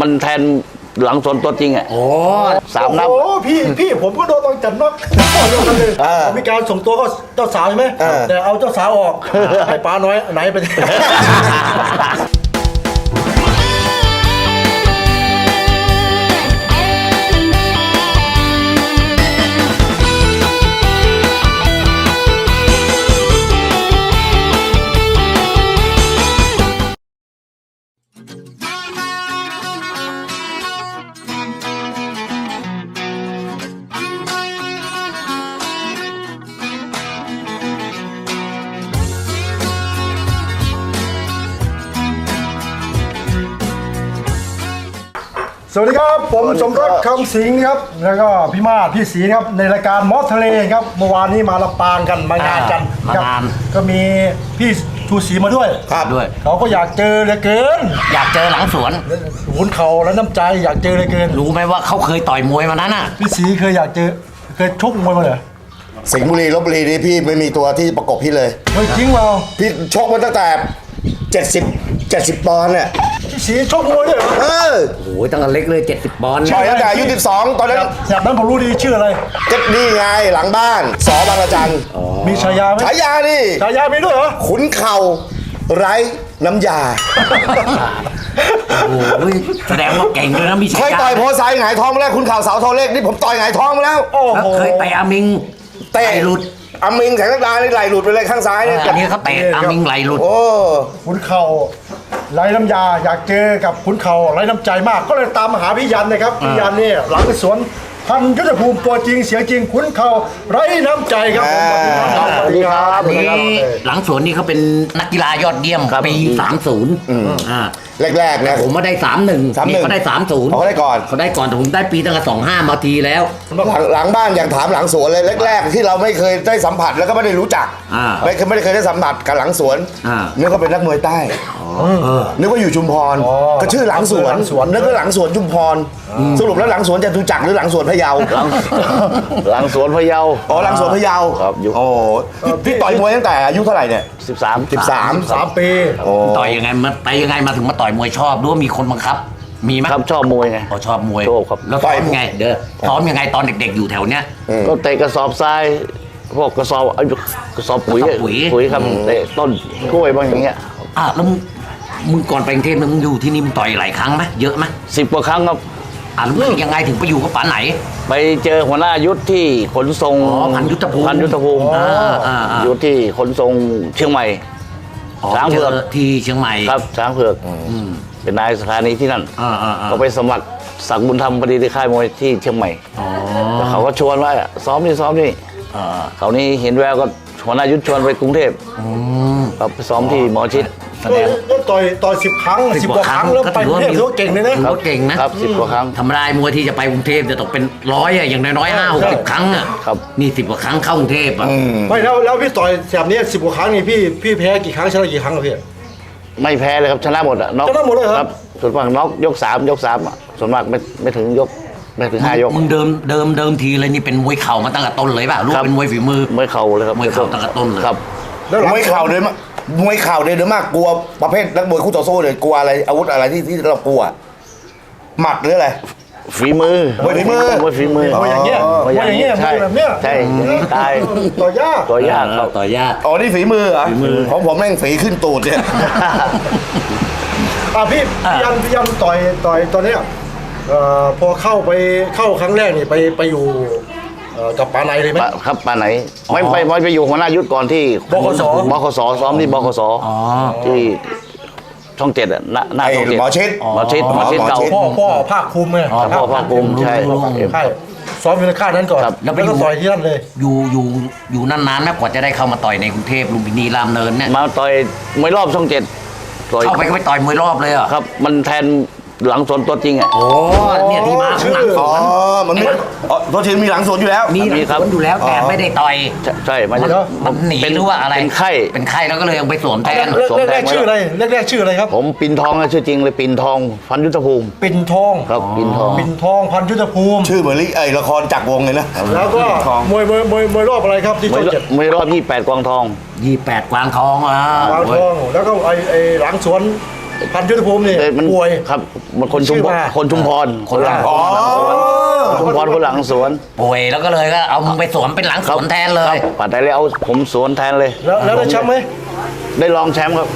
มันแทนหลังสวนตัวจริงอะโอ้สามนับ โอ้โหพี่พี่ผมก็โดนตองจัดน็อกเดียวกันเลยเออมีการส่งตัวก็เจ้าสาวใช่ไหมเออแต่เอาเจ้าสาวออกให้ป้าน้อยไหนไป วัสดีครับ ผมสมรักคำสิงห์ครับ แล้วก็พี่มาศพี่ศรีครับ ในรายการมอสทะเลครับ เมื่อวานนี้มาลำปางกัน มางานกันอ่ามางานครับก็มีพี่ชูศรีมาด้วย ครับด้วย เขาก็อยากเจอเหลือเกินอยากเจอหลังสวน หุนเขาและน้ำใจอยากเจอเหลือเกิน รู้ไหมว่าเขาเคยต่อยมวยมานั้นน่ะ พี่ศรีเคยอยากเจอ เคยชกมวยมาเหรอสิงห์บุรีลบบุรีนี่พี่ไม่มีตัวที่ประกบพี่เลย เฮ้ยจริงเปล่าพี่ชกมาตั้งแต่ 70 70ปอนด์เนี่ยพี่ศรีชกมวยด้วยเหรอเออโอ้ยตั้งแต่เล็กเลย 70 ปอนด์ต่อยตั้งแต่อายุ12ตอนนั้นแสบนั้นผมรู้ดีชื่ออะไรก็นี่ไงหลังบ้านสอบางระจันมีฉายาไหมฉายานี่ฉายามีด้วยเหรอขุนเข่าไร้น้ำยา โอ้ยแสดงว่าเก่งเลยนะมีเคยต่อยโพไซหงายท้องมาแล้วขุนเข่าเสาโทเล็กนี่ผมต่อยหงายท้องมาแล้ว โอ้แล้วโหเคยเตะอามิงเตะไหลหลุด อามิงแสงตานี่ไหลหลุดไปเลยข้างซ้ายเนี่ยอันนี้เขาเตะอามิงไหลหลุด โอ้ขุนเข่าไร้น้ำยาอยากเจอกับขุนเข่าไร้น้ำใจมาก ก็เลยตามมาหาพี่ยันนะครับพี่ยันเนี่ยหลังสวนพันยุทธภูมิตัวจริงเสียงจริงขุนเข่าไร้น้ำใจครับผมสวัสดีครับอันนี้หลังสวนนี่เขาเป็นนักกีฬายอดเยี่ยมปี 30อ่าแรกๆนะผมมาได้31นี่31เขาได้30เขาได้ก่อน เขาได้ก่อนแต่ผมได้ปีตั้งแต่25มาทีแล้ว หลังหลังบ้านอย่างถามหลังสวนเลยแรก ๆ ที่เราไม่เคยได้สัมผัสแล้วก็ไม่ได้รู้จักอ่าไม่เคยไม่ได้เคยได้สัมผัสกับหลังสวนอ่า นึกว่าเป็นนักมวยใต้นึกว่าอยู่ชุมพรก็ชื่อหลังสวน นึกว่าหลังสวนชุมพรสรุปแล้วหลังสวนจะดูจักรหรือหลังสวนพะเยาหลังหลังสวนพะเยา อ๋อหลังสวนพะเยาครับอยู่ โอ้พี่ต่อยมวยตั้งแต่อายุเท่าไหร่เนี่ยสิบสามสิบสามสามปีโอ้ต่อยยังไงมาไปยังไงมาถึงมาต่อยมวยชอบหรือว่ามีคนบังคับ มีไหมครับชอบมวยไง อ๋อชอบมวยชอบครับ แล้วซ้อมยังไงเด้อซ้อมยังไงตอนเด็ก ๆ อยู่แถวเนี้ย ก็เตะกระสอบทรายพวกกระสอบเอากระสอบปุ๋ยกระสอบปุ๋ย ปุ๋ยครับเตะต้นกล้วยบ้างอย่างเงี้ยอะแล้วมึงมึงก่อนไปกรุงเทพมึงอยู่ที่นี่มึงต่อยหลายครั้งไหมเยอะไหมสิบกว่าครั้งครับ อะแล้วมึงยังไงถึงไปอยู่กับป๋าไหน ไปเจอหัวหน้ายุทธที่ขนส่งอ๋อพันยุทธภูมิพันยุทธภูมิอ่าอ่าอ่ายุทธที่ขนส่งเชียงใหม่ อ๋อช้างเจเผืออกที่เชียงใหม่ครับช้างเผือกเป็นนายสถานีที่นั่นอ่าอ่าอ่าก็ไปสมัครศักดิ์บุญธรรมพอดีที่ค่ายมวยที่เชียงใหม่อ๋อแล้วเขาก็ชวนว่าซ้อมนี่ซ้อมนี่อ่าเขานี่เห็นแววก็หัวหน้ายุทธชวนไปกรุงเทพอืม ครับไปซ้อมที่หมอชิด แสดง ก็ต่อยต่อยสิบครั้งสิบกว่าครั้งแล้วไปกรุงเทพถือว่าเก่งเลยนะ ถือว่าเก่งนะครับสิบกว่าครั้งธรรมดามวยที่จะไปกรุงเทพจะตกเป็นร้อยอะอย่างน้อยๆห้าหกสิบครั้งอะครับ นี่สิบกว่าครั้งเข้ากรุงเทพอะไม่แล้วแล้วพี่ต่อยแสบเนี้สิบกว่าครั้งนี่พี่พี่แพ้กี่ครั้งชนะกี่ครั้งอะพี่ ไม่แพ้เลยครับชนะหมดอะน็อกชนะหมดเลยเหรอครับส่วนมากน็อกยกสามยกสามอะส่วนมากไม่ไม่ถึงยกไม่ถึงห้ายก มึงเดิมเดิมเดิมทีเลยนี่เป็นมวยเข่ามาตั้งแต่ต้นเลยป่ะรู้ครัว่าบเป็นมวยฝีมือ มวยเข่าเลยครับมวยเข่าตั้งแต่ต้นเลย ครับ แล้วหลังมวยเข่าเดินมา มวยเข่าเดินมากกลัวประเภทนักมวยคู่ต่อสู้เลยกลัวอะไรอาวุธอะไรที่ที่เรากลัวหมัดหรืออะไร ฝีมือมวยฝีมือ มวยฝีมือมวยอย่างเงี้ยมมวยอย่างเงี้ยมใช่วยแบบเนี้ย ใช่ตายต่อยากตัวยากครับ ต่อยากอ๋อนี่ฝีมือเหรอของผมแม่งฝีขึ้นตูดเนี่ยอะพี่พี่ยันพี่ยันต่อยต่อยตอนเนี้ยเอ่อพอเข้าไปเข้าครั้งแรกนี่ไปไปอยู่ เอ่อกับปาไนเลยไหม ปะครับปาไหนไม่ไปไม่ไปอยู่หัวหน้ายุทธก่อนที่บขส บขสซ้อมที่บขสอ๋อ ที่ช่องเจ็ดอะหน้าหน้าไอ้ช่องเจ็ดหมอชิดหมอชิดหมอชิดหมอเก่าชิดพ่อพ่อภาคภูมิไงอ๋อพ่อภาคภูมิใช่รู้รู้ใช่ซ้อมอยู่ในค่ายนั้นก่อน ครับ แล้วก็ต่อยที่นั่นเลยอยู่อยู่อยู่นานๆนะกว่าจะได้เข้ามาต่อยในกรุงเทพลุมพินีรามเนินเนี่ยมาต่อยมวยรอบช่องเจ็ดต่อยเข้าไปก็ไปต่อยมวยรอบเลยเหรอะ ครับ มันแทน หลังสวนตัวจริงอะ โอ้เนี่ยที่มาของหลังสอ๋อวนมันมีอ๋อตัวทีมมีหลังสวนอยู่แล้วมีหลังมีสครับวนอยู่แล้วแต่ไม่ได้ต่อยใช่ใช่มันมันจะมันหนีเป็นหรือว่าอะไรเป็นไข้เป็นไข้แล้วก็เลยเอาไปสวมแทนแรกสวมแรกแทแรนกไว้ชื่ออะไรแรกแรกชื่ออะไรครับ ผมปินทองอะชื่อจริงเลยปินทองพันยุทธภูมิปิ่นทองครับปินทองปิ่นทองพันยุทธภูมิ ชื่อเหมือนลิไอ้ละครจักรวงเลยนะแล้วก็มวยมวยมวยมวยรอบอะไรครับที่มวช่ยองเจ็ดมวยรอบยี่แปดกวางทองยี่แปดกวางทองอะวางทองแล้วก็ไอไอหลังสวน พันยุทธภูมินี่เอ้ยมันป่วย ครับมันคนชุมชื่อพรว่า คนชุมพรคนหลังอ๋อ ชุมพรคนหลังสวนป่วยแล้วก็เลยก็เอามึงไปสวมเป็นหลังสวนแทนเลยปัดได้เลยเอาผมสวนแทนเลยแล้วแล้วได้แชมป์ไหมได้รองแชมป์ครับ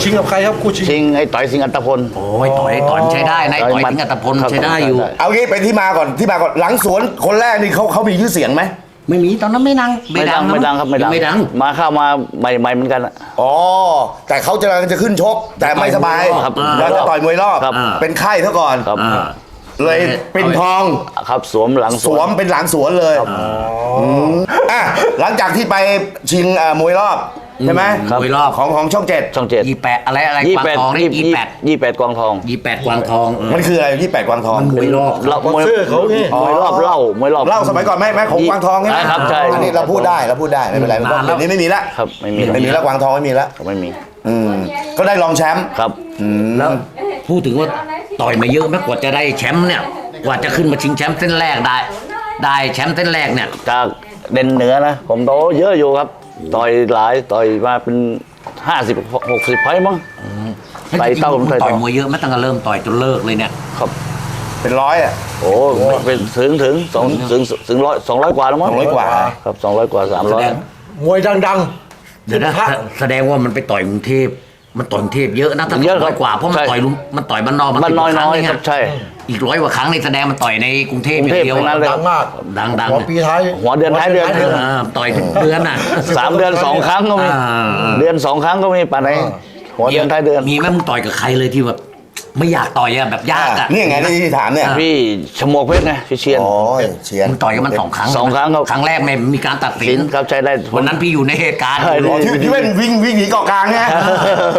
ชิงกับใครครับคู่ชิง ชิงไอ้ต่อยสิงห์อัตพล โอ้ยต่อยต่อยใช้ได้นะไอ้ต่อยถึงอัตพลครับใช้ได้อยู่ เอางี้ไปที่มาก่อนที่มาก่อนหลังสวนคนแรกนี่เขาเขามีชื่อเสียงไหม ไม่มีตอนนั้นไม่ดังไม่ดังไม่ดังครับไม่ดังไม่ดัง มาเข้ามาใหม่ๆเหมือนกันอะ อ๋อ แต่เขาจะจะขึ้นชก แต่ไม่สบายครับเราจะต่อยมวยรอบ ครับเป็นไข้ซะก่อน ครับ อ่า เลยเป็นทอง ครับสวมหลังสวมเป็นหลังสวนเลยมอะหลังจากที่ไปชิงเอ่อมวยรอบ ใช่ไหมครับมวยรอบของของช่องเจ็ดช่องเจ็ด ยี่แปดอะไรอะไรยี่กวางแปดทองนี่ยี่ยี่แปดยี่แปดกองทองยี่แปดกวางทองเออมันคืออะไรยี่แปดกวางทอง มันมวยรอบ เรามวยชื่อเขานี่มวยรอบเล่ามวยรอบ เล่าสมัยก่อนไหมไหมของกวางทองใช่ไหมใช่ครับใช่อันนี้เราพูดได้เราพูดได้ไม่เป็นไรนานแล้ว เดี๋ยวนี้ไม่มีละครับไม่มี ไม่มีแล้วกวางทองไม่มีแล้วก็ไม่มีอืมก็ได้รองแชมป์ครับแล้วพูดถึงว่าต่อยมาเยอะไหมกว่าจะได้แชมป์เนี่ย กว่าจะขึ้นมาชิงแชมป์เส้นแรกได้ ได้แชมป์เส้นแรกเนี่ย จากเด่นเหนือนะ ผมโตเยอะอยู่ครับ ต่อยหลายต่อยมาเป็นห้าสิบหกสิบไฟต์มั้งไต่เต้าจริงๆไต่คุณต่อยเต้า มวยเยอะไหมตั้งแต่เริ่มต่อยจนเลิกเลยเนี่ย ครับ เป็นร้อยอะ โอ้เป็นถึงถึงสองถึงถึงร้อยสองร้อยกว่าแล้วมั้ง200กว่า ครับสองร้อยกว่าสามแสร้อยดงมวยดังๆเดี๋ยวนะพระแสดงว่ามันไปต่อยกรุงเทพ มันต่อยกรุงเทพเยอะนะตั้งเยอะร้อยกว่าเพราะมันใช่ ต่อยลุมมันต่อยบ้านนอกบ้านน้อยสิบกว่น้อยงครับใช่ อีกร้อยกว่าครั้งในแสดงมันต่อยในกรุงเทพกรุงเทพ อย่างเดียวทั้งนั้นเลยดังมากดังดังหัวปีท้ายหัวเดือนท้ายเดือน เออต่อยทุกเดือนอะ สามเดือนสองครั้งก็มีอ่า เดือนสองครั้งก็มีป่านไหนหัวเดือนท้ายเดือน มีไหมมึงต่อยกับใครเลยที่แบบ ไม่อยากต่อยอะแบบยากอะนี่ไงที่ถามเนี่ยพี่ชมวกเพชรไงพี่เชียนโอ้ยเชียนมึงต่อยกับมันสองครั้งสองครั้งครับครั้งแรกไม่มีการตัดสิสินนครับใช้ได้วันนั้นพี่อยู่ในเหตุการณ์ใช่อ๋อที่ที่เว้นวิ่งวิ่งหนีเกาะกลางไง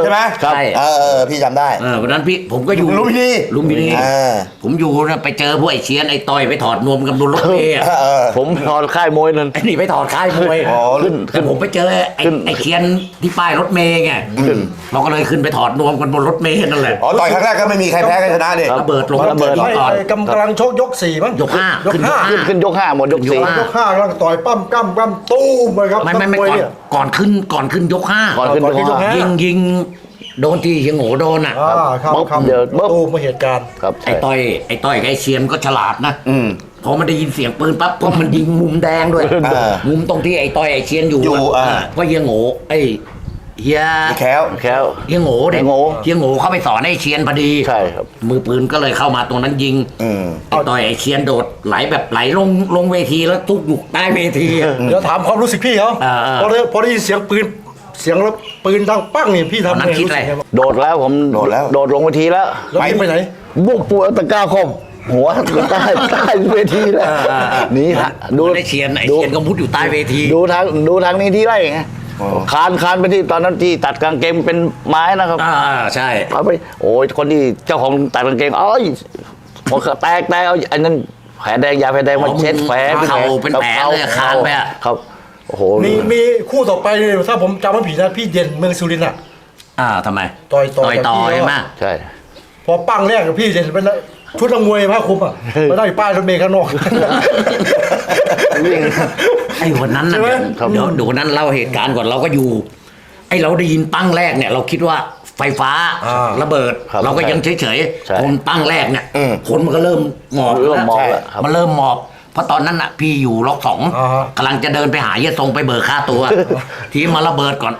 ใช่ไหมครับเออเออพี่จำได้เออวันนั้นพี่ผมก็อยู่ลุมพินีลุมพินีเออผมอยู่นะไปเจอพวกไอ้เชียนไอ้ต่อยไปถอดนวมกันบนรถเมล์อะเออผมนอนค่ายมวยนั่นไอ้นี่ไปถอดค่ายมวยอ๋อขึ้นแต่ผมไปเจอไอ้ขึ้นไอ้เชียนที่ป้ายรถเมล์ไงเราก็เลยขึ้นไปถอดนวมกันบนรถเมล์นั่นแหละอ๋อต่อยครั้งแรกก็ไม่มีใครแพ้ใครชนะดิครับระเบิดลงระเบิดระไม่ก่อนไอ้กำกำลังชกยกสี่มั้งยกห้ายกห้าขึ้ขึ้นขึ้นยกห้าหมดยกสี่ยกห้ายกห้าแล้วต่อยปั้มกั้มกั้มตู้มเลยครับไม่ไม่ไม่นักวยก่อนเนี่ยก่อนขึ้นก่อนขึ้นยกห้าก่อนขึ้นก่อนขึ้นยกห้ายกห้ายิงยิงโดนที่เฮียโง่โดนอะอ่าครับปุ๊บครับเดี๋ยวปุ๊บตู้มาเหตุการณ์ครับไอ้ใช่ต้อยไอ้ต้อยกับไอ้เชียนก็ฉลาดนะอืมพอมันได้ยินเสียงปืนปั๊บเพราะมันยิงมุมแดงด้วยเออมุมตรงที่ไอ้ต้อยไอ้เชียนอยู่อยู่อะอ่าเพราะเฮียโง่ไอ้ เฮียพี่แค้วแค่วเฮียโง่เด็กเฮียโง่ เฮียโง่เข้าไปสอนไอ้เชียนพอดีใช่ครับ มือปืนก็เลยเข้ามาตรงนั้นยิงอืม ไอ้ต้อยไอ้เชียนโดดไหลแบบไหลลงลงเวทีแล้วทุกอยู่ใต้เวทีอะเดี๋ยวถามความรู้สึกพี่เขาอ่าอ่าพอได้พอได้ยินเสียงปืน เสียงแล้วปืนดังปั้งนี่พี่ตอนทำนั้นคิดอะไร สึกงบ้างโดดแล้วผมโดดแล้ว โดดลงเวทีแล้ว แล้วพี่ไปไหน บุกปูเอาตะกร้าคมหัวใต้ใต้เวทีแล้วหนีฮะดูไอ้เชียนไอ้เชียนก็มุดอยู่ใต้เวที ดูทางดูทางนี้ที่ไร่ไง คานคานไปที่ตอนนั้นที่ตัดกางเกงเป็นไม้นะครับอ่าใช่เอาไปโอ้ยคนที่เจ้าของตัดกางเกงเอ้ยพอแตกแตกเอาอันนั้นแผลแดงยาแผลแดงมาเช็ดแผลเข่าเป็นแผลเลยอะคานไปอะครับโอ้โหมีมีคู่ต่อไปเนี่ยถ้าผมจำไม่ผิดนะพี่เด่นเมืองสุรินทร์อะอ่าทำไมต่อยต่อยต่อกับพี่ใช่ไหมเขาอะใช่พอปั้งแรกกับพี่เด่นเป็นชุดนักมวยผ้าคลุมอะมาได้ป้ายรถเมล์ข้างนอกวิ่ง ไอ้วันนั้นน่ะใช่ไหม เดี๋ยวเดี๋ยววันนั้นเล่าเหตุการณ์ก่อนเราก็อยู่ ไอ้เราได้ยินปั้งแรกเนี่ย เราคิดว่าไฟฟ้าอ่า ระเบิด ครับเราก็ยังเฉยใช่ๆคนปั้งแรกเนี่ยอืมคนมันก็เริ่มหมอบเริ่มหมอบใช่แล้วครับ มันเริ่มหมอบ เพราะตอนนั้นน่ะพี่อยู่ล็อกสองอ่าฮะ กำลังจะเดินไปหาเหี้ยทรงไปเบิกค่าตัว ทีมาระเบิดก่อน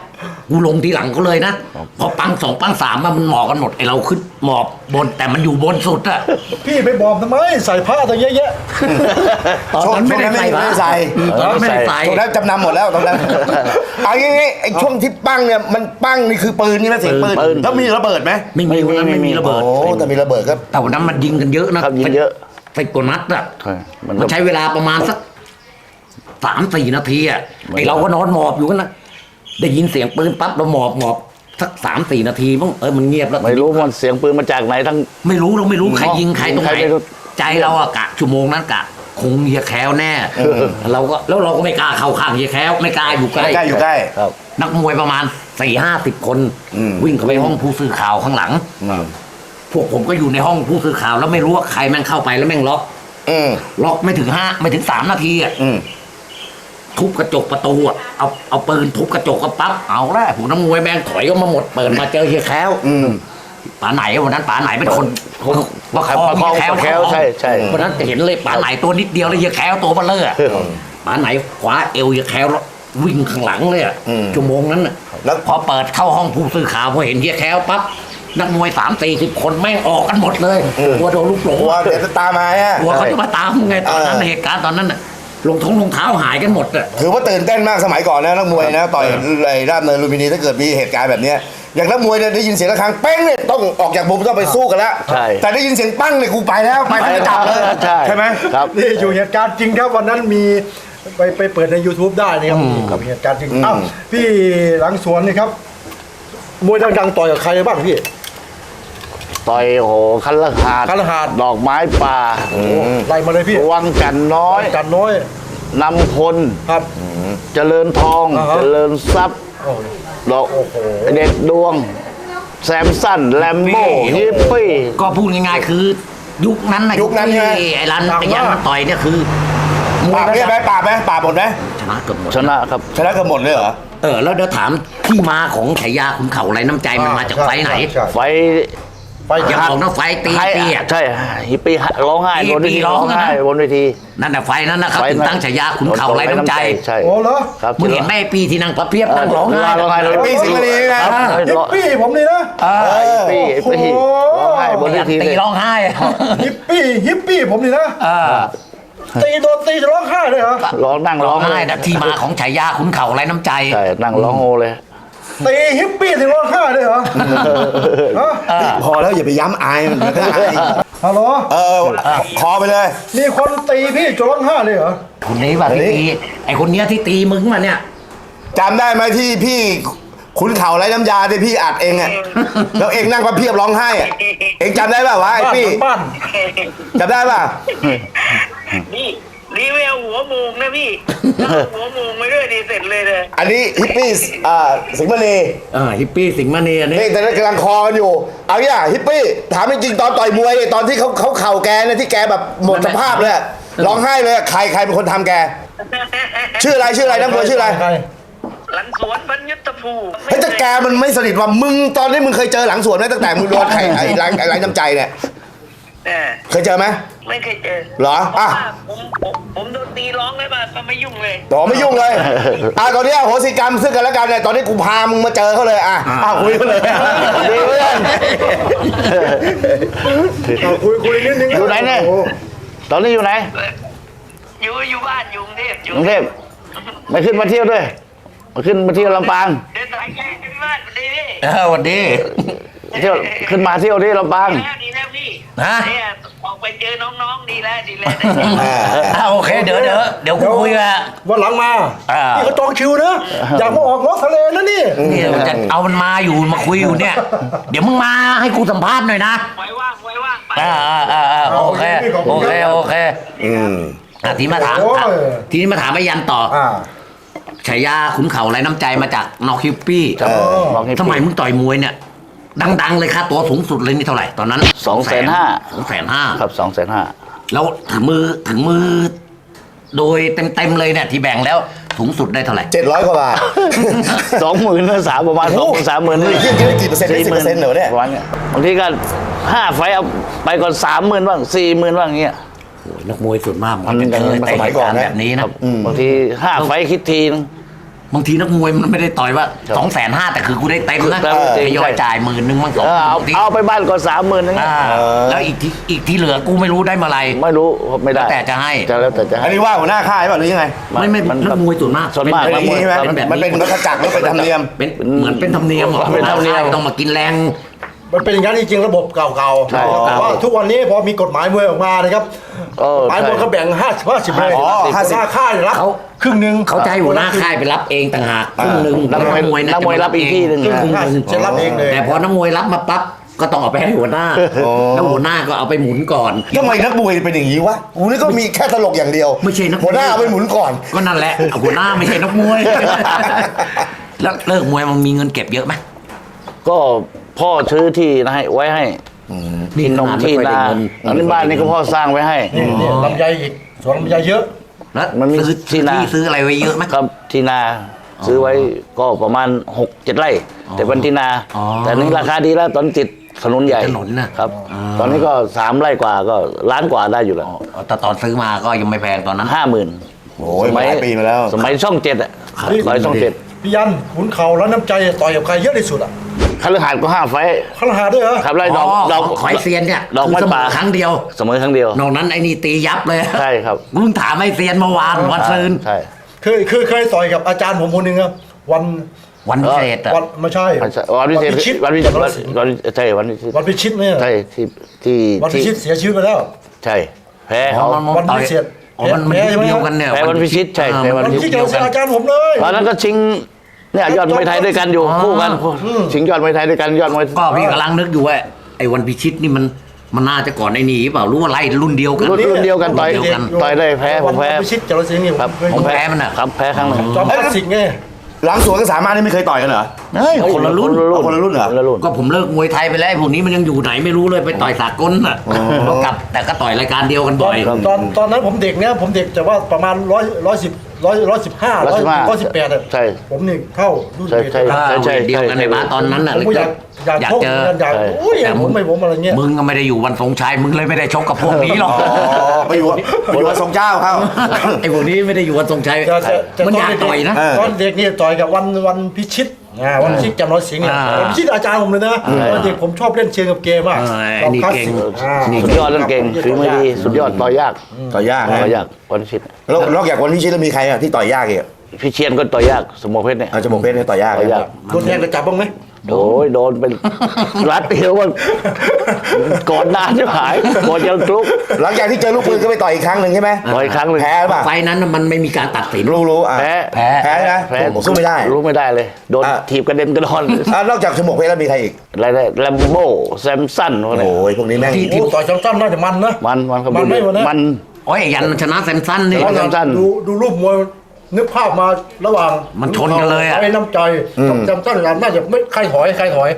กูลงทีหลังเขาเลยนะพอปั้งสองปั้งสามอะมันหมอบกันหมดไอ้เราขึ้นหมอบบนแต่มันอยู่บนสุดอะพี่ไปบอมทำไมใส่ผ้าตั้งเยอะแยะตอนนั้นไม่ได้ใส่ช่วงนั้นไม่ได้ใส่ตอนนั้นไม่ได้ใส่ตรงนั้นจำนำหมดแล้วตรงนั้นเอางี้ๆไอ้ช่วงที่ปั้งเนี่ยมันปั้งนี่คือปืนนี่นะเสียงปืนปืนแล้วมีระเบิดไหมไม่มีวันนั้นไม่มีระเบิดโอ้แต่มีระเบิดก็แต่วันนั้นมันยิงกันเยอะนะครับยิงเยอะสิบกว่านัดอะใช่มันมันใช้เวลาประมาณสักสามสี่นาทีอะไอเราก็นอนหมอบอยู่กันนะ ได้ยินเสียงปืนปั๊บเราหมอบหมอบสักสามสี่นาทีมั้งเออมันเงียบแล้วไม่รู้มันเสียงปืนมาจากไหนทั้ง ไม่รู้เราไม่รู้ใครยิงใครตรงไหนใครไม่รู้ใจเราอะกะชั่วโมงนั้นกะคงเฮียแคล้วแน่เราก็แล้วเราก็ไม่กล้าเข้าข้างเฮียแคล้วไม่กล้าอยู่ใกล้ใกล้อยู่ใกล้ครับ นักมวยประมาณสี่ห้าสิบคนอืมวิ่งเข้าไปห้องผู้สื่อข่าวข้างหลังพวกผมก็อยู่ในห้องผู้สื่อข่าวแล้วไม่รู้ว่าใครแม่งเข้าไปแล้วแม่งล็อกอืมล็อกไม่ถึงห้าไม่ถึงสามนาทีอะอืม ทุบกระจกประตูอะเอาเอาปืนทุบกระจกก็ปั๊บเอาละผมน้ำมวยแม่งถอยออกมาหมดเปิดมาเจอเฮียแคล้วอืม ป๋าไหนวันนั้นป๋าไหนเป็นคนผมประคองประคองเฮียประแคล้วใช่ใช่ วันนั้นจะเห็นเลยป๋าไหนตัวนิดเดียวเลยเฮียแคล้วตัวเบลเลอร์อะป๋าไหนขวาเอวเฮียแคล้วแล้ววิ่งข้างหลังเลยอะชั่วโมงนั้นน่ะแล้ว พอเปิดเข้าห้องผู้สื่อข่าวพอเห็นเฮียแคล้วปั๊บนักมวยสามสี่สิบคนแม่งออกกันหมดเลยกลัวโดนลูกหลง กลัวเดี๋ยวจะตามมาอะกลัวเขาจะมาตามไงตอนนั้นเออเหตุการณ์ตอนนั้นน่ะ รองท้องรองเท้าหายกันหมดอะ ถือว่าตื่นเต้นมากสมัยก่อนนะนักมวยนะต่อยไอ้ราบเนินลุมพินีถ้าเกิดมีเหตุการณ์แบบเนี้ยอย่างนักมวยเนี่ยได้ยินเสียงระฆังเป้งเนี่ยต้องออกจากมุมต้องไปสู้กันแล้วใช่แต่ได้ยินเสียงปั้งเนี่ยกูไปแล้วไปทั้งจับเลยใช่ไหมครับ นี่อยู่เหตุการณ์จริงครับวันนั้นมีไปไปเปิดใน YouTube ได้นะครับกับเหตุการณ์จริงอ้าวพี่หลังสวนนี่ครับมวยดังๆต่อยกับใครบ้างพี่ ต่อยโอ้โหคันละหาดคันละหาด ดอกไม้ป่าไล่มาเลยพี่วังจันทร์น้อยกันน้อยนำพลครับ เจริญทอง อ่าฮะ เจริญทรัพย์โอ้ดอกโอ้โห เด็ดดวง แซมสันแลมโบ้ฮิปปี้ ก็พูดง่ายๆคือ ยุคนั้นนะยุคนั้นใช่ไหมที่ไอ้รันดังมากไอ้ยันมาต่อยเนี่ยคือมปวยราบระเนี่ยไหมดับปราบไหมปราบหมดไหมชนะเกือบหมดชนะครับ ชนะเกือบหมดเลยเหรอ เออแล้วเดี๋ยวถามที่มาของฉายาขุนเข่าไรน้ำใจมันมาจากไฟท์ไหน ใช่ ไฟ ไฟอย่าบอกนะไฟท์ตีให้เปียก ใช่ฮิปปี้ร้องไห้ฮิบปนปี้เวทีร้ร้อองงนะ ไห้บนเวที นั่นแหละไฟท์นั้นนะครับไฟถึงตั้งฉายาขุนเข่าไรน้ำใจใช่โอ้เหรอ ครับมึงเห็นแม่ปีที่นั่งพระเพียบนั่งร้องไห้ ร้องไห้เลยปีสิงห์บุรีนะครับฮิปปี้ผมนี่นะเออ ฮิปปี้ฮิปปี้โอ้โห ร้องไห้บนเวยันทีตีเลยร้องไห้อะฮิปปี้ฮิปปี้ผมนี่นะเออตีโดนตีจะร้องไห้เลยเหรอร้องนั่งร้ร้อองงไห้นะที่มาของฉายาขุนเข่าไรน้ำใจ ใช่นั่งร้องโฮเลย ตีฮิปปี้ถึงร้องไห้เลยเหรอฮะพอแล้วอย่าไปย้ำอายมันเดี๋ยวก็อายฮัลโหลเออคอไปเลย มีคนตีพี่จะร้องไห้เลยเหรอคนนี้ป่ะที่ตีไอคนเนี้ยที่ตีมึงมาเนี่ยจำได้ไหมที่พี่ขุนเข่าไรน้ำยาที่พี่อัดเองอะแล้วเองนั่งพับเพียบร้องไห้อะเองจำได้ป่าววะไอ้บ้านพี่บ้านจำได้ป่ะนี่ รีวิวหัวโมงนะพี่แล้วเอาหัวโมงไปด้วยดีเสร็จเลยเลยอันนี้ฮิปปี้อ่าสิงห์มณีอ่าฮิปปี้สิงห์มณีอันนี้นี่แต่นั้นกำลังคอกันอยู่ เอาอย่างฮิปปี้ถามจริงๆตอนต่อยมวยตอนที่เขาเขาเข่าแกเนี่ยที่แกแบบหมดสภาพเลยอะร้องไห้เลยอะใครใครเป็นคนทำแก ชื่ออะไรชื่ออะไรนักมวยชื่ออะไรใครหลังสวนบรรยุทธภูมิเฮ้ยแต่แกมันไม่สนิทว่ามึงตอนนี้มึงเคยเจอหลังสวนไหมตั้งแต่มึงโดนไข่ไอ้ไรไอ้ไรน้ำใจเนี่ยเออเคยเจอไหม ไม่เคยเจอเหรอเพราะอะ ว่าผมผมผมโดนตีร้องเลยมาก็ไม่ยุ่งเลย ต่อไม่ยุ่งเลย อะตอนนี้อโหสิกรรมซึ่งกันและกันเนี่ยตอนนี้กูพามึงมาเจอเขาเลยอะอะคุยกันเลยดีเพื่อนเอาคุยคุยนิดนึงอยู่ไหนเนี่ย โอ้โตอนนี้อยู่ไหนอยู่อยู่บ้านอยู่กรุงเทพอยู่กรุงเทพไม่ขึ้นมาเที่ยวด้วย มาขึ้นมาเที่ยวลำปาง เดินทางไกลที่บ้านดีพี่เออวันดี เที่ยวขึ้นมาเที่ยวที่ลำปางดีแล้วดี แล้วพี่ฮะเนี่ยออกไปเจอน้องๆดีแล้วดีแล้วอ่าอ่าโอเคเดี๋ยวเดี๋ยวเดี๋ยวกูคุยกับ วันหลังมาอ่า นี่ก็จองคิวนะ อยากมาออกรถทะเลนะนี่ นี่จะเอามันมาอยู่มาคุยอยู่เนี่ย เดี๋ยวมึงมาให้กูสัมภาษณ์หน่อยนะไว้ว่างไว้ว่างไปอ่าอ่าอ่าอ่าโอเคโอเคโอเคอืมอะทีนี้มาถามโอ้ย ทีนี้มาถามไอ้ยันต่ออ่า ฉายาขุนเข่าไรน้ำใจมาจากนอกฮิปปี้ครับบอกให้สมัยมึงต่อยมวยเนี่ย ดังๆเลยค่าตัวสูงสุดเลยนี่เท่าไหร่ตอนนั้นสองแสนห้าสองแสนห้าครับสองแสนห้าแล้วถึงมือถึงมือ โดยเต็มๆเลยเนี่ยที่แบ่งแล้วสูงสุดได้เท่าไหร่เจ็ดร้อยกว่าบาทสองหมื่นสามประมาณสองหมื่นสามหมื่นเฮ้ยเยอะเยอะกี่เปอร์เซ็นต์ได้10%เหรอเนี่ยประมาณเนี้ยบางทีก็ห้าไฟล์เอาไปก่อนสามหมื่นบ้างสี่หมื่นบ้างอย่างเงี้ยโอ้ยนักมวยส่วนมากมัมันนจะเคยสมัยก่อนนะแบบนี้นะบางทีห้าไฟล์คิดทีนึง บางทีนักมวยมันไม่ได้ต่อยว่าครับสองแสนห้าแต่คือกูได้เต็มนะเออ ทยอยจ่ายหมื่นหนึ่งมั่งสองเออเอาทีเอาไปบ้านก่อนสามหมื่นนึงอ่าแล้วอีกที่อีกที่เหลือกูไม่รู้ได้เมื่อไหรไม่รู้ไม่ได้แล้วแต่จะให้ จะแล้วแต่จะอัให้ นนี้ว่าหัวหน้าค่ายป่ะหรือยังไงไม่ไม่นักมวยส่วนมากส่วนมาก เป็เป็นอย่างนี้ใช่ไหมเป็นแบบมันเป็นวัฏจักรหรือเป็นธรรมเนียม เป็นเหมือนเป็นธรรมเนียมหรอเป็นธรรมเนียม ต้องมากินแรง มันเป็นอย่างนั้นจริงๆระบบเก่าๆใช่แต่ว่าทุกวันนี้พอมีกฎหมายมวยออกมานะครับเออกฎหมายมวยเขาแบ่งห้าสิบห้าสิบเลยอ๋อหัวหน้าค่ายรับเขา ครึ่งหนึ่งเขาจะให้หัวหน้าค่ายไปรับเองต่างหากครึ่งหนึ่งนักมวยเยนักมวยรับอีกที่หนึ่ง ครึ่งหนึ่งจะรับเองเลย แต่พอนักมวยรับมาปั๊บก็ต้องเอาไปให้หัวหน้าแล้วหัวหน้าก็เอาไปหมุนก่อน ทำไมนักมวยเป็นอย่างนี้วะกูนี่ก็มีแค่ตลกอย่างเดียวไม่ใช่นักมวย หัวหน้าเอาไปหมุนก่อน ก็นั่นแหละหัวหน้าไม่ใช่นักมวย แล้วเลิกมวยมันมีเงินเก็บเยอะไหมก็ พ่อซื้อที่นะให้ไว้ให้ที่นมที่นาอันนี้บ้านนี้ก็พ่อสร้างไว้ให้นี่นี่ลำไยอีกสวนลำไยเยอะ แล้วมันมีซื้อที่นา ซื้ออะไรไว้เยอะไหมครับที่นาซื้อไว้ก็ประมาณหกเจ็ดไร่ แต่เป็นที่นาอ๋อแต่นี่ราคาดีแล้วตอนติดถนนใหญ่ถนนน่ะครับอ่าตอนนี้ก็สามไร่กว่าก็ล้านกว่าได้อยู่แล้วอ๋อแต่ตอนซื้อมาก็ยังไม่แพงตอนนั้นห้าหมื่นโอ้ยหลายปีมาแล้ว สมัยช่องเจ็ดอะครับสมัยช่องเจ็ด พี่ยันขุนเข่าแล้วน้ำใจต่อยกับใครเยอะที่สุดอะคฤหาสน์ก็ห้าไฟท์ขลาด้วยเหรอครับไล่ดอกอ๋อดอกขอยเซียนเนี่ยดอกคือไม้เสมป่าอครั้งเดียว เสมอครั้งเดียว นอกนั้นไอ้นี่ตียับเลยใช่ครับ มึงถามไอ้เซียนเมื่อวานวันซืนใช่ เคยเคยเคยต่อยกับอาจารย์ผมคนหนึ่งครับวันวันพิเศษอะวันไม่ใช่วันวันพิเศษชิตวันพิเศษวันวันใช่วันพิเศษวันพิชิตเนี่ยใช่ที่ที่วันพิชิตเสียชีวิตไปแล้ว ใช่ แพ้อ๋อเขามันวันต่อยพิเศษ อ๋อมันมันแพ้ใช่ไหม เดียวกันเนี่ยแพ้วันพิชิตใช่อ่าแพ้วัวันนพิพิชิตชิตเจออาจารย์ผมเลย ตอนนั้นก็ชิงเนี่ยยอดมวยไทยด้วยกันอยู่คู่กันชิงยอดมวยไทยด้วยกันยอดมวย ก็พี่กำลังนึกอยู่ว่าไอ้วันพิชิตนี่มันมันน่าจะก่อนไอ้นี่เปล่ารู้ว่าไล่รุ่นเดียวกัน รุ่นรุ่นเดียวกันต่อยรุ่นเดียวกันต่อยได้แพ้ผมแพ้ วันพิชิตเจริญศรีนี่ครับเคยผมแพ้มันอะครับแพ้ครั้งหนึ่ง จอมคลาสสิกไง หลังสวนก็สามารถนี่ไม่เคยต่อยกันเหรอเฮ้ยคนละรุ่น เอาคนละรุ่นเหรอ คนละรุ่น ก็ผมเลิกมวยไทยไปแล้วไอ้พวกนี้มันยังอยู่ไหนไม่รู้เลยไปต่อยสากลน่ะก็กลับแต่ก็ต่อยรายการเดียวกันตอบ่นอย ตอนตอนนั้นผมเด็กเนี่ยผมเด็กแต่ว่าประมาณร้อยร้อยสิบ ร้อยร้อยสิบห้าร้อยร้อยสิบแปดใช่ผมนี่เข้ารุ่นใช่ใช่อ่าใช่เดียวกันในบ้านตอนนั้นน่ะผมก็อยากอยากอยากชกเจออยากใช่โอ้ยผมไม่ผมอะไรเงี้ยมึงก็ไม่ได้อยู่วันสงชัยมึงเลยไม่ได้ชกกับพวกนี้หรอกอ๋อไปอยู่ไปอยู่กับทรงเจ้าเขาไอ้พวกนี้ไม่ได้อยู่วันสงชัยแต่แต่แต่มันอยากต่อยนะเออตอนเด็กเนี่ยต่อยกับวันวันพิชิต อ่าวันพิชิตจำร้อยสิงห์เนี่ยอ่าวันพิชิตอาจารย์ผมเลยนะตอนเด็กผมชอบเล่นเชียงกับเกมมากเออไอ้นี่คลาสเก่งสิอ่า นี่ สุดยอดเรื่องเก่งฝีมือดีสุดยอดต่อยยากต่อยยากนะต่อยยากวันชิตแล้วนอกจากคนที่ชิดแล้วมีใครอะที่ต่อยยากอีกอะพี่เชียนก็ต่อยยากสมองเพชรเนี่ย เอาจมูกเพชรเนี่ยต่อยยากต่อยยากนะโดนแทงกระจับบ้างไหม โอ้ยโดนเป็น รัดเดียวมันก่อนนานจะหายก่อนจะกลุกหลังจากที่เจอลูกปืนก็ไปต่อยอีกครั้งหนึ่งใช่ไหมต่อยอีกครั้งหนึ่งแพ้หรือเปล่าไฟนั้นน่ะมันไม่มีการตัดสิน รู้รู้อะแพ้แพ้ แพ้นะแพ้ผมสู้ไม่ได้รู้ไม่ได้เลย โดนอะ ถีบกระเด็นกระดอนอะนอกจากจมูกเพชรแล้วมีใครอีกอะไรได้แลมโบ้แซมสันพวกนี้โอ้ยพวกนี้แม่ง ที่โอ้ต่อยสั้นๆน่าจะมันนะ มันมันเขามันไม่วันนั้นมัน โอ้ยไอ้ยันมันชนะแซมสันนี่ แซมสัน ดูดูรูปมวย นึกภาพมาระหว่างมันชนกันเลยอะไอ้น้ำใจกับจำตั้งหลังน่าจะไม่ใครถอยใครถอย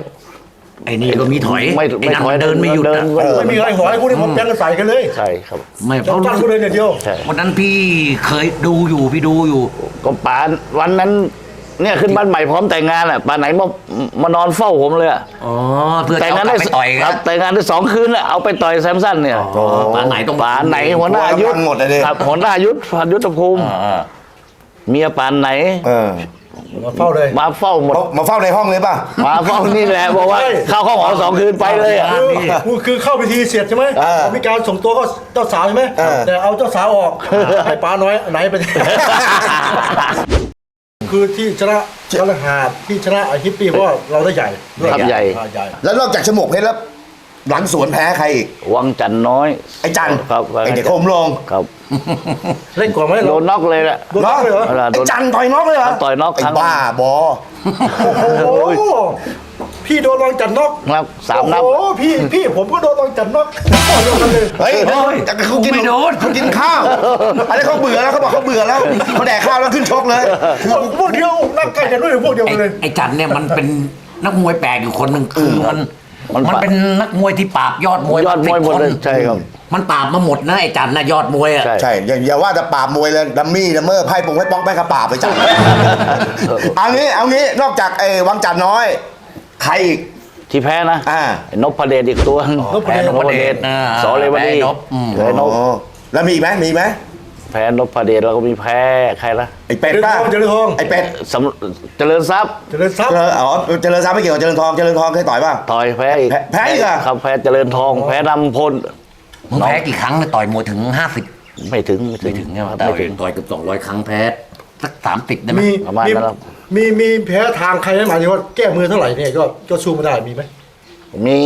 ไอ้นี่ก็มีถอยไม่ไอ้ไม่นั่นถอยมันเดินไม่หยุดเดินะนไม่มีใครถอยคู่นี้ผมแทงกันใส่กันเลยใช่ครับ ไม่เพราะจำตั้งคู่เลยเนี่ยเดียว ใช่ วันนั้นพี่เคยดูอยู่พี่ดูอยู่ ก็ปานวันนั้น เนี่ยขึ้นบ้านใหม่พร้อมแต่งงานอะปานไหนมามานอนเฝ้าผมเลยอะอ๋อ เพื่อจะแต่งเอางานกลัได้บไปต่อยคกัรับนแต่งงานได้สองคืนแล้วเอาไปต่อยแซมสันเนี่ยอ๋อปานไหนต้องปานไหนหัวหน้ายุทธพังหมดเลยดิ ครับหัวหน้ายุทธพันยุทธภูมิ อ่า เมียปานไหน เออมาเฝ้าเลย มาเฝ้าหมด มามาเฝ้าในห้องเลยป่ะ มาเฝ้านี่แหละบอกว่าใช่เข้าห้องหอสองคืนไปเลยอะ คือคือเข้าพิธีเสร็จใช่ไหมเออมีการส่งตัวก็เจ้าสาวใช่ไหมเออแต่เอาเจ้าสาวออกให้ป้าน้อยไหนไป คือที่ชนะชนะหาดที่ชนะไอฮิปปี้เพราะว่าเราได้ใหญ่ด้วยครับใหญ่ อ่าใหญ่ แล้วนอกจากจมูกเพชรแล้ว หลังสวนแพ้ใครอีก วังจันทร์น้อยไอ้จันครับไอ้เด็กโคมลงครับ เล่นก่อนไหมโดเรานน็อกเลยแหละ โดนน็อกเลยเหรอเวลาโดไอ้นจันต่อยน็อกเลยเหรอต่อยน็อกไอ้ครั้งบ้าบอ โอ้โหพี่โดนวางจันน็อกครับสามนับ โอ้โหพี่พี่ผมก็โดนวางจันน็อกโอ้โหโดนกันเลยเฮ้ยโอ้ยแต่เขากินไม่โดน เขากินข้าวอันนี้เขาเบื่อแล้วเขาบอกเขาเบื่อแล้วเขาแดกข้าวแล้วขึ้นชกเลยพวกพวกเดียวนั่งใกล้กันด้วยพวกเดียวไอ้กันเลย ไอ้จันเนี่ยมันเป็นนักมวยแปลกอยู่คนหนึ่งคือมัน มันมันเป็นนักมวยที่ปราบยอดมวยยอดมวยหมดเลย10คนใช่ครับ มันปราบมาหมดนะไอ้จันนะยอดมวยอะใช่ ใช่อย่าอย่าว่าแต่ปราบมวยเลยดัมมี่ดัมเมอร์ไพ่ปงไพ่ป้องไพ่กระปราบไปจังเอางี้เอางี้นอกจากไอ้วังจันทร์น้อย ใครอีก ที่แพ้นะอ่า ไอ้นพพเดชอีกตัวนพเดชนพเดชอ่าสอเลวดีแพ้นพอืม แพ้นพอ๋อแล้วมีอีกไหมมีอีกไหมแพ้นพพเดชแล้วก็มีแพ้ใครละไอ้เป็ดเจริญป้าทองเจริญทอง ไอ้เป็ดสำเจริญทรัพย์เจริญทรัพเจย์ริญอ๋อเจริญทรัพย์ไม่เกี่ยวกับเจริญทองเจริญทองเคยต่อยป่ะ ต่อยแพ้อีกแพ้แพ้อีกเหรอ ครับแพ้เจริญทอง แพ้นำพล มึงแพ้กี่ครั้งเนี่ยต่อยมวยถึงห้าสิบไม่ถึงไม่ไม่ถึงใช่ไหมครับต่อไม่ยถึงต่อยเกือบสองร้อยครั้งแพ้สักสามสิบได้ไหมมีประมาณนั้นครับมีมีแพ้ทางใครไหมหมายถึงว่าแก้มือเท่าไหร่เนี่ยก็ก็สู้ไม่ได้มีไหมมี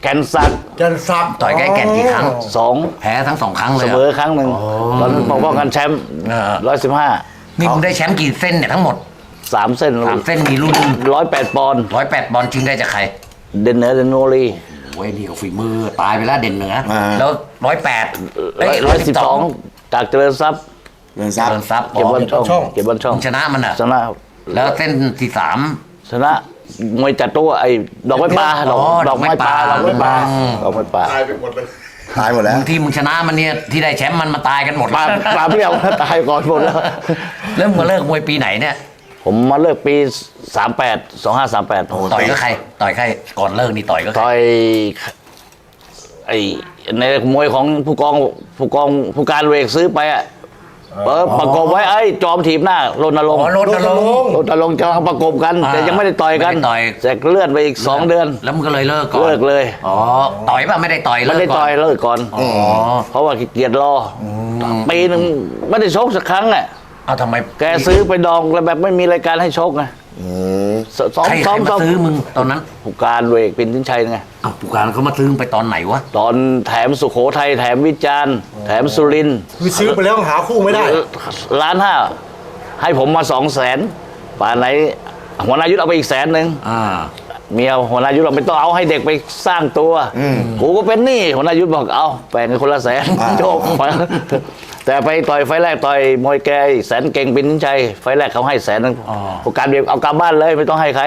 แกนซักแกนซับต่อยแก้แก่นกี่ครั้งสองแพ้ทั้งสองครั้งเลเสยมออะครั้งหนึ่งตอนนั้นป้องกันแชมป์เออร้อยสิบห้านี่มึงได้แชมป์กี่เส้นเนี่ยทั้งหมดสามเส้นสามเส้นมีรุ่นร้อยแปดปอนด์ร้อยแปดบอลชิงได้จากใคร เดนเนอร์เดนโนลี โอ้ยนี่ก็ฝีมือตายไปแล้วเด่นเหนืออ่าแล้วร้อยแปดร้อยสิบสองจากเจริญทรัพย์เจริญทรัพเดิย์นซับเก็บบอลช่องเก็บบอลช่องมึงชนะมันอะ ชนะครับแล้วเส้นที่สาม ชนะมวยจัดตัวไอ้ดอกไม้ปลาดอกอ๋อดอกไม้ปลาดดออกกไม้ไม้ปปลา ลาดอกไม้ปลาตายหมดแล้วที่มึงชนะมันเนี่ยที่ได้แชมป์มันมาตายกันหมดปลาแล้วปลาเปรี้ยวตายก่อนหมดแล้ว แล้วมึงมาเลิกมวยปีไหนเนี่ย ผมมาเลิกปี 38 2538ต่อยก็ใคร ต่อยใคร ก่อนเลิกนี่ต่อยก็ใคร ต่อยไอ้ในมวยของผู้กองผู้กองผู้การเวกซื้อไปอะเออประกบไว้ไอ้จอมถีบหน้ารณรงค์อ๋อรณรงค์รณรงค์จะประกบกัน อ่าแต่ยังไม่ได้ต่อยกันไม่ได้ต่อยแต่เลื่อนไปอีกสองเดือน แล้วมึงก็เลยเลิกก่อนเลิกเลย อ๋อ ต่อยป่ะไม่ได้ต่อยไม่เลิได้กก่ต่ออนยเลิกก่อน อ๋อ เพราะว่าขี้เกียจรออปีหนึ่งไม่ได้ชกสักครั้งอะเอาทำไมแกซื้อไปดองแล้วแบบไม่มีรายการให้ชกไงซ้อมใครซ้อมใครซ้อมามซื้อมึงตอนนั้นผู้การเวกเป็นทินชัยไง อ้าวผู้การเขามาซื้อมึงไปตอนไหนวะตอนแถมสุโขทัยแถมวิจารณ์ แถมสุรินทร์คือซื้อไปแล้วหาคู่ไม่ได้ ล้านห้าให้ผมมาสองแสนป่านไหน หัวหนายุทธเอาไปอีกแสนหนึ่งอ่า เมียหัวหนายุทธเราไม่ต้องเอาให้เด็กไปสร้างตัวกูก็เป็นหนี้หัวหนายุทธบอกเอาแบ่งกันคนละแสนโจกไป แต่ไปต่อยไฟแรกต่อยมวยแกอีกแสนเก่งเป็นนินชัยไฟแรกเขาให้แสนหนึงอ๋อผู้การเบียเอากลับบ้านเลยไม่ต้องให้ใคร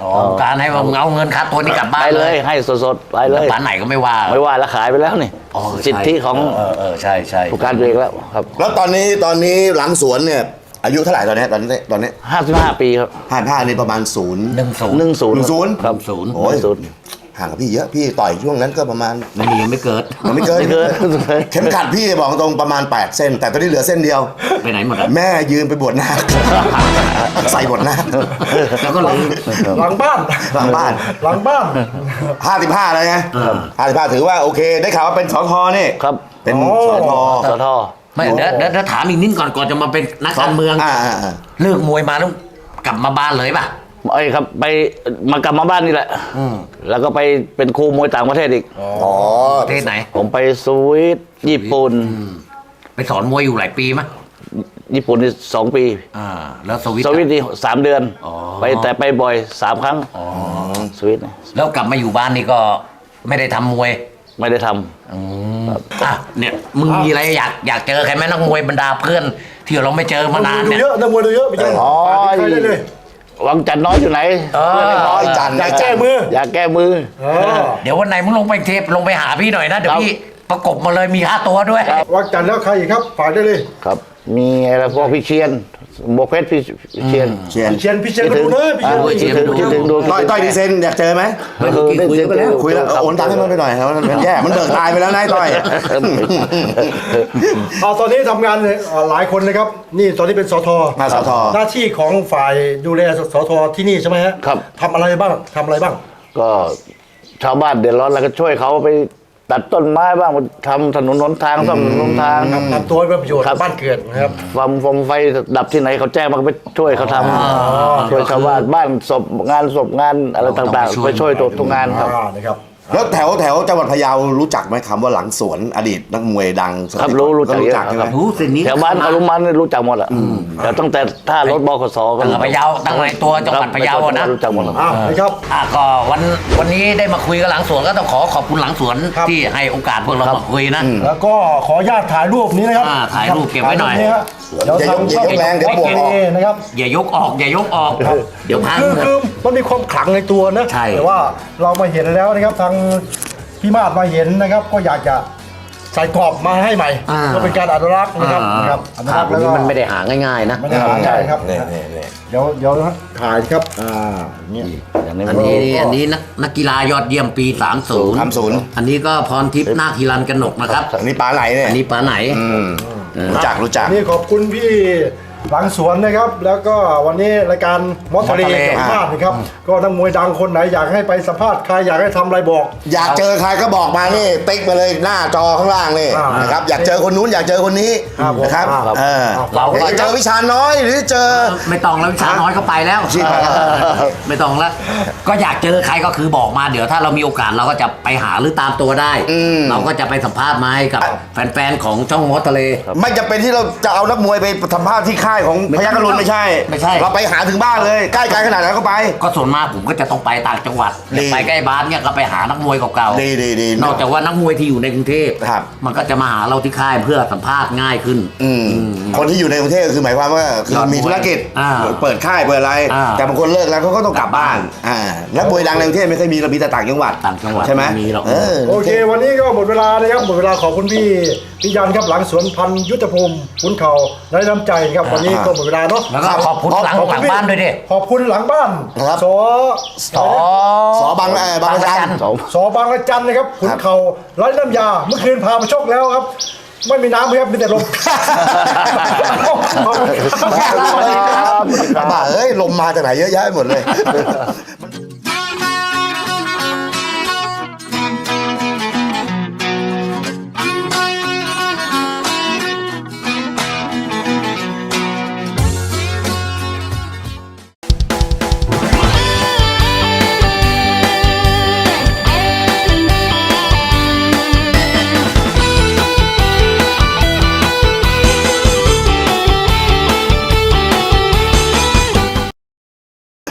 อ๋อผู้การให้ว่ามึงเอาเงินค่าตัวนี้กลับบ้านไปเลยให้สดๆไปเลยบ้านไหนก็ไม่ว่าไม่ว่าแล้วขายไปแล้วนี่อ๋อสิทธิของเออเออใช่ใช่ผู้การเบียแล้วครับแล้วตอนนี้ตอนนี้หลังสวนเนี่ย อายุเท่าไหร่ตอนนี้ตอนนี้ตอนนี้ห้าสิบห้าปีครับห้าห้านี่ประมาณศูนย์หนึ่งศูนย์หนึ่งศูนย์หนึ่งศูนย์ครับศูนย์โอ้ย ศูนย์ ห่างกับพี่เยอะพี่ต่อยช่วงนั้นก็ประมาณมันยังไม่เกิด มันไม่เกินไม่เกิน เข็มขัดพี่บอกตรงประมาณ 8 เส้น แต่ตอนนี้เหลือเส้นเดียว ไปไหนหมดอะแม่ยืนไปบวชนาค ใส่บวชนาคแล้วก็เลย หลังบ้าน หลังบ้าน หลังบ้านห้าสิบห้าแล้วไงห้าสิบห้าถือว่าโอเค ได้ข่าวว่าเป็นสทนี่ครับ เป็นโอ้สทสทไม่เดี๋ยวเดี๋ยวเดี๋ยวถามอีกนิดก่อนก่อนจะมาเป็นนักการเมือง อ่าอ่าอ่าเลิกมวยมาแล้วกลับมาบ้านเลยป่ะ ไอ้ครับไปมากลับมาบ้านนี่แหละอืมแล้วก็ไปเป็นครูมวยต่างประเทศอีกอ๋อประเทศไหน ผมไปสวิตญี่ปุ่นไปสอนมวยอยู่หลายปีมั้ยญี่ปุ่นนี่สองปีอ่าแล้วสวิตสวิตนี่สามเดือนอ๋อไปแต่ไปบ่อยสามครั้งสวิตนี่แล้วกลับมาอยู่บ้านนี่ก็ไม่ได้ทำมวย ไม่ได้ทำอะเนี่ยมึงมีอะไรอยากอยากเจอใครไหมนักมวยบรรดาเพื่อน ที่เราไม่เจอมานานดูเนี่ยเยอะนักมวยดูเยอะไปเจออ๋อฝากถึงใครได้เลย วังจันทร์น้อยอยู่ไหนเออเพื่อนไอ้น้อยจันทร์อยากแก้มืออยากแก้มือ เออเดี๋ยววันไหนมึงลงไปเทปลงไปหาพี่หน่อยนะ เดี๋ยวครับพี่ประกบมาเลยมีค่าตัวด้วย วักจันทร์แล้วใครอีกครับ ฝากได้เลย ครับ มีอะไรพวกพี่เชียน บวกเพชรพี่เชียน เชียนเชียนพี่เชียนก็ดูนะพี่เชียนอ่าคิดถึงคิดถึงดูต่อยต่อยดีเซนอยากเจอไหมเมื่อกี้คุยกันไปแล้ว คุยแล้วเอาโอนตังค์ให้มันไปหน่อยครับมันแย่มันเบิกตายไปแล้วนายต่อย เอาตอนนี้ทำงานเนี่ยเอ่อหลายคนเลยครับ นี่ตอนนี้เป็นสทมาสทหน้าที่ของฝ่ายดูแลสทที่นี่ใช่ไหมฮะครับ ทำอะไรบ้างทำอะไรบ้าง ก็ชาวบ้านเดือดร้อนแล้วก็ช่วยเขาไป ตัดต้นไม้บ้างทำถนนหนทางซ่อมถนนหนทางทำตัวให้เป็นประโยชน์ครับ บ้านเกิดนะครับฟมฟมไฟดับที่ไหนเขาแจ้งมาก็ไปช่วยเขาทำช่วยชาวบ้านบ้านศพงานศพงานอะไรต้องต่างไปช่วยๆไปช่วยทุกงานครับ อ่านะครับ แล้วแถวแถวจังหวัดพะเยารู้จักไหมคำว่าหลังสวนอดีตนักมวยดังสมัยครับรู้รู้จักก็รู้จักเยอะใช่ไหมครับรู้สินี้แถวบ้านอรุมันนี่รู้จักหมดอะแต่ตั้งแต่ท่ารถบขสก็ตั้งแต่พะเยาตั้งในตัวจังหวัดพะเยาอะนะรู้จักหมดครับอ่านะครับอะก็วันวันนี้ได้มาคุยกับหลังสวนก็ต้องขอขอบคุณหลังสวนครับที่ให้โอกาสพวกเรามาคุยนะแล้วก็ขออนุญาตถ่ายรูปนี้นะครับอ่าถ่ายรูปเก็บไว้หน่อยถ่ารูปฮะเดี๋ยวทางอย่ายกอย่ายกแรงเดี๋ยวบวกออกเนะครับอย่ายกออกอย่ายกออกเดี๋ยวพังคือคือมันมีความขลังในตัวนะใช่แต่ว่าเรามาเห็นแล้วนะครับทางพี่มาดมาเห็นนะครับ ก็อยากจะใส่กรอบมาให้ใหม่อ่า ก็เป็นการอนุรักษ์นะครับอ่านะครับอนุภารัพกษ์วันแล้วนี้ก็ มันไม่ได้หาง่ายๆนะไม่ได้หาง่าย ครับ นี่นี่นี่เดี๋ยวเดี๋ยวถ่ายครับอ่าอย่างเงี้ยอย่างนี้อันนี้นี่อันนี้นักนักกีฬายอดเยี่ยมปี 30 30 อันนี้ก็พรทิพย์นาคฮิรันกนกนะครับ อันนี้ปลาไหนเนี่ยอันนี้ปลาไหน อืมรู้จักรู้จัก นี่ขอบคุณพี่ หลังสวนนะครับ แล้วก็วันนี้รายการมอสทะเลมอสทะเล สัมภาษณ์นะครับ ก็นักมวยดังคนไหนอยากให้ไปสัมภาษณ์ใครอยากให้ทำอะไรบอก อยากเจอใครก็บอกมานี่ติ๊กมาเลยหน้าจอข้างล่างนี่อ่านนะครับอยากเจอคนนู้นอยากเจอคนนี้ครับผมนะครับครับ เออเราก็อยากเจอวิชาน้อยหรือเจอ ไม่ต้องแล้ววิชาน้อยเขาไปแล้วชิบหายแล้วไม่ต้องแล้ว ก็อยากเจอใครก็คือบอกมาเดี๋ยวถ้าเรามีโอกาสเราก็จะไปหาหรือตามตัวได้อืมเราก็จะไปสัมภาษณ์มาให้กับแฟนๆของช่องมอสทะเล ไม่จำเป็นที่เราจะเอานักมวยไปสัมภาษณ์ที่ค่ายของไม่พยัคฆ์กรุณไม่ใช่ไม่ใช่ เราไปหาถึงบ้านเลยใกล้ไกลขนาดไหนก็ไป ก็ส่วนมากผมก็จะต้องไปต่างจังหวัดดี ไปใกล้บ้านเนี่ยก็ไปหานักมวยเก่าดีดีดีนอกจากว่านักมวยที่อยู่ในกรุงเทพครับ มันก็จะมาหาเราที่ค่ายเพื่อสัมภาษณ์ง่ายขึ้น อืมคนที่อยู่ในกรุงเทพคือหมายความว่าคือยอดมวยมีธุรกิจอ่าเปิดค่ายเปิดอะไร อ่าแต่บางคนเลิกแล้วเขาก็ต้องกลับบ้านอ่านักมวยดังในกรุงเทพไม่เคอยมีเรามีแต่ต่างจังหวัดต่างจังหวัดใช่ไหมไม่มีหรอก เออ โอเค วันนี้ก็หมดเวลานะครับ หมดเวลาขอบคุณพี่ พี่ยันครับหลังสวนพันธุ์ยุทธภูมิขุนเขาได้น้ำใจครับวันวันนี้ก็หมดเวลาเนาะแล้วก็ขอบคุณหลังหลังบ้านด้วยดิขอบคุณหลังบ้านครับสอต่อสอบางเอ่อบางระจันสองสอบางระจันนะครับขุนเขาไร้น้ำยาเมื่อคืนพามาชกแล้วครับไม่มีน้ำครับมีแต่ลมบ้าเอ้ยลมมาจากไหนเยอะแยะไปหมดเลย